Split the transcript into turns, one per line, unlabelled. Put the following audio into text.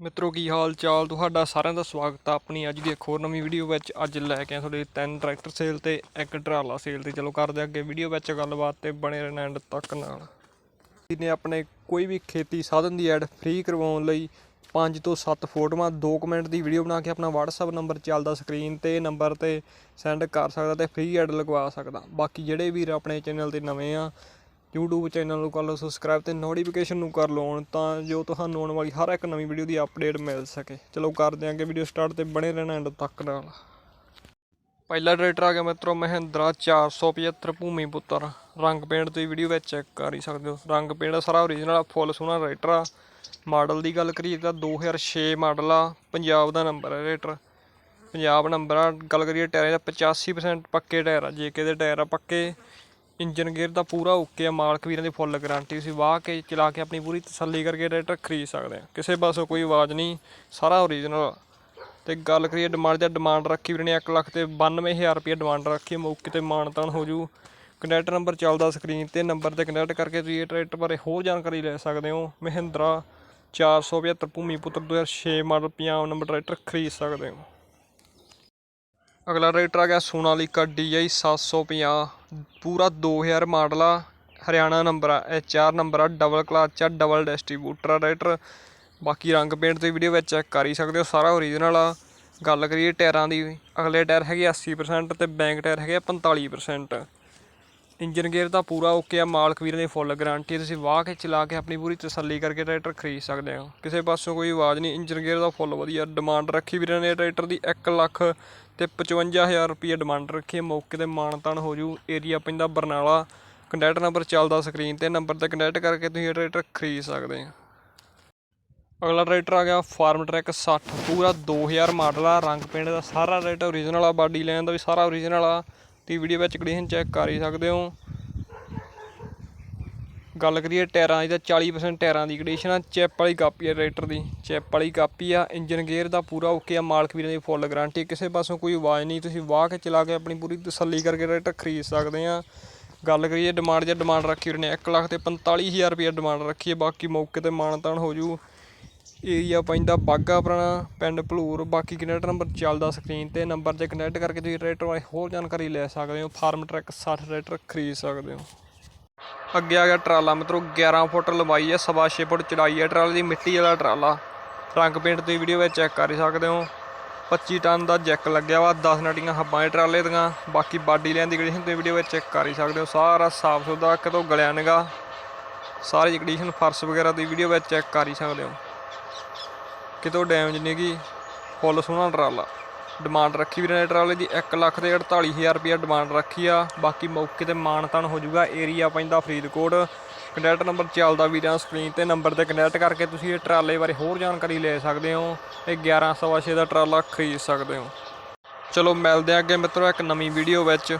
ਮਿੱਤਰੋ, ਕੀ ਹਾਲ ਚਾਲ? ਤੁਹਾਡਾ ਸਾਰਿਆਂ ਦਾ ਸਵਾਗਤ ਆ ਆਪਣੀ ਅੱਜ ਦੀ ਇੱਕ ਹੋਰ ਨਵੀਂ ਵੀਡੀਓ ਵਿੱਚ। ਅੱਜ ਲੈ ਕੇ ਆ ਤੁਹਾਡੇ ਤਿੰਨ ਟਰੈਕਟਰ ਸੇਲ ਤੇ ਇੱਕ ਟਰਾਲਾ ਸੇਲ ਤੇ। ਚਲੋ, ਕਰਦੇ ਅੱਗੇ ਵੀਡੀਓ ਵਿੱਚ ਗੱਲਬਾਤ ਤੇ ਬਣੇ ਰਹਿਣਾ ਐਂਡ ਤੱਕ ਨਾਲ। ਨੇ ਆਪਣੇ ਕੋਈ ਵੀ ਖੇਤੀ ਸਾਧਨ ਦੀ ਐਡ ਫ੍ਰੀ ਕਰਵਾਉਣ ਲਈ 5 ਤੋਂ 7 ਫੋਟੋਆਂ 2 ਮਿੰਟ ਦੀ ਵੀਡੀਓ ਬਣਾ ਕੇ ਆਪਣਾ WhatsApp ਨੰਬਰ ਚੱਲਦਾ ਸਕਰੀਨ ਤੇ ਨੰਬਰ ਤੇ ਸੈਂਡ ਕਰ ਸਕਦਾ ਤੇ ਫ੍ਰੀ ਐਡ ਲਗਵਾ ਸਕਦਾ। ਬਾਕੀ ਜਿਹੜੇ ਵੀਰ ਆਪਣੇ ਚੈਨਲ ਤੇ ਨਵੇਂ ਆ YouTube ਚੈਨਲ ਨੂੰ ਕਰ ਲਓ ਸਬਸਕ੍ਰਾਈਬ ਤੇ ਨੋਟੀਫਿਕੇਸ਼ਨ ਨੂੰ ਕਰ ਲਓ on ਤਾਂ ਜੋ ਤੁਹਾਨੂੰ ਆਉਣ ਵਾਲੀ ਹਰ ਇੱਕ ਨਵੀਂ ਵੀਡੀਓ ਦੀ ਅਪਡੇਟ ਮਿਲ ਸਕੇ। ਚਲੋ ਕਰਦੇ ਹਾਂ ਅੱਗੇ ਵੀਡੀਓ ਸਟਾਰਟ ਤੇ ਬਣੇ ਰਹਿਣਾ ਐਂਡ ਤੱਕ ਨਾਲ। ਪਹਿਲਾ ਟਰੈਕਟਰ ਆ ਗਿਆ ਮਿੱਤਰੋ ਮਹਿੰਦਰਾ 475 ਭੂਮੀ ਪੁੱਤਰ। ਰੰਗ ਪੇਂਟ ਤੁਸੀਂ ਵੀਡੀਓ ਵਿੱਚ ਚੈੱਕ ਕਰ ਹੀ ਸਕਦੇ ਹੋ। ਰੰਗ ਪੇਂਟ ਸਾਰਾ ਓਰੀਜਨਲ ਆ, ਫੁੱਲ ਸੋਹਣਾ ਟਰੈਕਟਰ ਆ। ਮਾਡਲ ਦੀ ਗੱਲ ਕਰੀਏ ਤਾਂ 2006 ਮਾਡਲ ਆ, ਪੰਜਾਬ ਦਾ ਨੰਬਰ ਹੈ ਟਰੈਕਟਰ ਪੰਜਾਬ ਨੰਬਰ ਆ, ਗੱਲ ਕਰੀਏ ਟਾਇਰਾਂ ਦਾ 85% ਪੱਕੇ ਟਾਇਰ ਆ, ਜੇ ਦੇ ਟਾਇਰ ਆ ਪੱਕੇ। ਇੰਜਨ ਗੇਅਰ ਦਾ ਪੂਰਾ ਓਕੇ ਆ, ਮਾਲਕ ਵੀਰਾਂ ਦੀ ਫੁੱਲ ਗਾਰੰਟੀ। ਤੁਸੀਂ ਵਾਹ ਕੇ ਚਲਾ ਕੇ ਆਪਣੀ ਪੂਰੀ ਤਸੱਲੀ ਕਰਕੇ ਟਰੈਕਟਰ ਖਰੀਦ ਸਕਦੇ ਆ। ਕਿਸੇ ਪਾਸੋਂ ਕੋਈ ਆਵਾਜ਼ ਨਹੀਂ, ਸਾਰਾ ਓਰੀਜਨਲ ਤੇ ਗੱਲ ਕਰੀਏ ਡਿਮਾਂਡ ਦਾ ਡਿਮਾਂਡ ਰੱਖੀ ਵੀਰੇ ਨੇ 1 ਲੱਖ ਤੇ 92000 ਰੁਪਏ ਡਿਮਾਂਡ ਰੱਖੀ, ਮੌਕੇ ਤੇ ਮਾਨਤਾਨ ਹੋ ਜੂ। ਕੰਟੈਕਟ ਨੰਬਰ ਚੱਲਦਾ ਸਕਰੀਨ ਤੇ ਨੰਬਰ ਤੇ ਕੰਟੈਕਟ ਕਰਕੇ ਤੁਸੀਂ ਇਹ ਟਰੈਕਟਰ ਬਾਰੇ ਹੋਰ ਜਾਣਕਾਰੀ ਲੈ ਸਕਦੇ ਹੋ। ਮਹਿੰਦਰਾ 475 ਭੂਮੀ ਪੁੱਤਰ 2006 ਮਾਡਲ ਪੰਜਾਬ ਨੰਬਰ ਟਰੈਕਟਰ ਖਰੀਦ ਸਕਦੇ ਹੋ। ਅਗਲਾ ਟਰੈਕਟਰ ਆ ਗਿਆ ਸੋਨਾਲੀਕਾ DI 750 ਪੂਰਾ 2000 ਮਾਡਲ ਆ। ਹਰਿਆਣਾ ਨੰਬਰ ਆ HR ਨੰਬਰ ਆ ਡਬਲ ਕਲਾਚ ਆ ਡਬਲ ਡਿਸਟ੍ਰੀਬਿਊਟਰ ਆ ਟਰੈਕਟਰ ਬਾਕੀ ਰੰਗ ਪੇਂਟ ਤੇ ਵੀਡੀਓ ਵਿੱਚ ਚੈੱਕ ਕਰ ਹੀ ਸਕਦੇ ਹੋ, ਸਾਰਾ ਓਰੀਜਨਲ ਆ। ਗੱਲ ਕਰੀਏ ਟਾਇਰਾਂ ਦੀ, ਅਗਲੇ ਟਾਇਰ ਹੈਗੇ 80% ਤੇ ਬੈਂਕ ਟਾਇਰ ਹੈਗੇ ਆ 45% ਇੰਜਨ ਗੇਅਰ ਦਾ ਪੂਰਾ ਓਕੇ ਆ, ਮਾਲਕ ਵੀਰ ਦੀ ਫੁੱਲ ਗਾਰੰਟੀ ਤੁਸੀਂ ਵਾਹ ਕੇ ਚਲਾ ਕੇ ਆਪਣੀ ਪੂਰੀ ਤਸੱਲੀ ਕਰਕੇ ਟਰੈਕਟਰ ਖਰੀਦ ਸਕਦੇ ਹੋ। ਕਿਸੇ ਪਾਸੋਂ ਕੋਈ ਆਵਾਜ਼ ਨਹੀਂ ਇੰਜਨ ਗੇਅਰ ਦਾ ਫੁੱਲ ਵਧੀਆ ਡਿਮਾਂਡ ਰੱਖੀ ਵੀਰਾਂ ਨੇ ਟਰੈਕਟਰ ਦੀ 1 ਲੱਖ ਤੇ 55000 ਰੁਪਏ ਡਿਮਾਂਡ ਰੱਖੀ ਮੌਕੇ ਤੇ ਮਾਨਤਾਨ ਹੋ ਜੂ। ਏਰੀਆ ਪੈਂਦਾ ਬਰਨਾਲਾ। ਕੰਟੈਕਟ ਨੰਬਰ ਚੱਲਦਾ ਸਕਰੀਨ ਤੇ। ਨੰਬਰ ਤੇ ਕੰਟੈਕਟ ਕਰਕੇ ਤੁਸੀਂ ਇਹ ਟਰੈਕਟਰ ਖਰੀਦ ਸਕਦੇ ਹੋ। ਅਗਲਾ ਟਰੈਕਟਰ ਆ ਗਿਆ ਫਾਰਮ ਟਰੈਕ 60 ਪੂਰਾ 2000 ਮਾਡਲ ਆ। ਰੰਗ ਪੇਂਟ ਦਾ ਸਾਰਾ ਟਰੈਕਟਰ ਓਰੀਜਨਲ ਆ। ਬਾਡੀ ਲਾਈਨ ਦਾ ਵੀ ਸਾਰਾ ਓਰੀਜਨਲ ਆ। ਤੁਸੀਂ ਵੀਡੀਓ ਵਿੱਚ ਕੰਡੀਸ਼ਨ ਚੈੱਕ ਕਰ ਹੀ ਸਕਦੇ ਹੋ। ਗੱਲ ਕਰੀਏ ਟਾਇਰਾਂ ਦੀ ਤਾਂ 40% ਟਾਇਰਾਂ ਦੀ ਕੰਡੀਸ਼ਨ ਆ ਚੈਪ ਵਾਲੀ ਕਾਪੀ ਆ ਟਰੈਕਟਰ ਦੀ। ਚੈਪ ਵਾਲੀ ਕਾਪੀ ਆ ਇੰਜਨ ਗੇਅਰ ਦਾ ਪੂਰਾ ਓਕੇ ਆ, ਮਾਲਕ ਵੀਰਾਂ ਦੀ ਫੁੱਲ ਗਾਰੰਟੀ ਕਿਸੇ ਪਾਸੋਂ ਕੋਈ ਆਵਾਜ਼ ਨਹੀਂ, ਤੁਸੀਂ ਵਾਹ ਕੇ ਚਲਾ ਕੇ ਆਪਣੀ ਪੂਰੀ ਤਸੱਲੀ ਕਰਕੇ ਟਰੈਕਟਰ ਖਰੀਦ ਸਕਦੇ ਆ। ਗੱਲ ਕਰੀਏ ਡਿਮਾਂਡ ਜਾਂ ਡਿਮਾਂਡ ਰੱਖੀ ਉਹਨੇ 1 ਲੱਖ ਤੇ 45000 ਰੁਪਏ ਡਿਮਾਂਡ ਰੱਖੀ ਹੈ ਬਾਕੀ ਮੌਕੇ ਤੇ ਮਾਨਤਾਨ ਹੋ ਜੂ। ਏਰੀਆ ਪੈਂਦਾ ਬਾਗਾ ਪੁਰਾਣਾ, ਪਿੰਡ ਭਲੂਰ, ਬਾਕੀ ਕਨੈਕਟ ਨੰਬਰ ਚੱਲਦਾ ਸਕਰੀਨ ਤੇ ਨੰਬਰ ਤੇ ਕਨੈਕਟ ਕਰਕੇ ਤੁਸੀਂ ਟਰੈਕਟਰ ਬਾਰੇ ਹੋਰ ਜਾਣਕਾਰੀ ਲੈ ਸਕਦੇ ਹੋ ਫਾਰਮ ਟਰੈਕ 60 ਟਰੈਕਟਰ ਖਰੀਦ ਸਕਦੇ ਹੋ। ਅੱਗੇ ਆ ਗਿਆ ਟਰਾਲਾ, ਮਿੱਤਰੋ 11 ਫੁੱਟ ਲੰਬਾਈ ਹੈ ਸਵਾ 6 ਫੁੱਟ ਚੜਾਈ ਹੈ ਟਰਾਲੇ ਦੀ, ਮਿੱਟੀ ਵਾਲਾ ਟਰਾਲਾ। ਰੰਗ ਪੇਂਟ ਦੀ ਵੀਡੀਓ ਵਿੱਚ ਚੈੱਕ ਕਰ ਸਕਦੇ ਹੋ। 25 ਟਨ ਦਾ ਜੈਕ ਲੱਗਿਆ ਵਾ 10 ਨਟੀਆਂ ਹੱਬਾਂ ਦੇ ਟਰਾਲੇ ਦੀਆਂ, ਬਾਕੀ ਬਾਡੀ ਲੈਣ ਦੀ ਕੰਡੀਸ਼ਨ ਤੁਸੀਂ ਵੀਡੀਓ ਵਿੱਚ ਚੈੱਕ ਕਰ ਹੀ ਸਕਦੇ ਹੋ। ਸਾਰਾ ਸਾਫ਼ ਸੁਥਰਾ, ਕਿਤੋਂ ਗਲਿਆ ਨਗਾ। ਸਾਰੀ ਕੰਡੀਸ਼ਨ ਫਰਸ਼ ਵਗੈਰਾ ਦੀ ਵੀਡੀਓ ਵਿੱਚ ਚੈੱਕ ਕਰ ਹੀ ਸਕਦੇ ਹੋ। ਕਿਤੋਂ ਡੈਮੇਜ ਨਹੀਂ ਗੀ, ਫੁੱਲ ਸੋਹਣਾ ਟਰਾਲਾ। ਡਿਮਾਂਡ ਰੱਖੀ ਵੀਰਾਂ ਨੇ ਟਰਾਲੇ ਦੀ 1 ਲੱਖ ਤੇ 48000 ਰੁਪਏ ਡਿਮਾਂਡ ਰੱਖੀ ਆ। ਬਾਕੀ ਮੌਕੇ ਤੇ ਮਾਨਤਾਨ ਹੋ ਜਾਊਗਾ ਏਰੀਆ ਪੈਂਦਾ ਫਰੀਦਕੋਟ। ਕੰਟੈਕਟ ਨੰਬਰ ਚੱਲਦਾ ਵੀਰਾਂ ਸਕਰੀਨ ਤੇ ਨੰਬਰ ਤੇ ਕੰਟੈਕਟ ਕਰਕੇ ਤੁਸੀਂ ਇਹ ਟਰਾਲੇ ਬਾਰੇ ਹੋਰ ਜਾਣਕਾਰੀ ਲੈ ਸਕਦੇ ਹੋ। ਇਹ 11 ਸਵਾ ਛੇ ਦਾ ਟਰਾਲਾ ਖਰੀਦ ਸਕਦੇ ਹੋ। ਚਲੋ ਮਿਲਦੇ ਆ ਅੱਗੇ ਮਿੱਤਰੋ ਇੱਕ ਨਵੀਂ ਵੀਡੀਓ ਵਿੱਚ।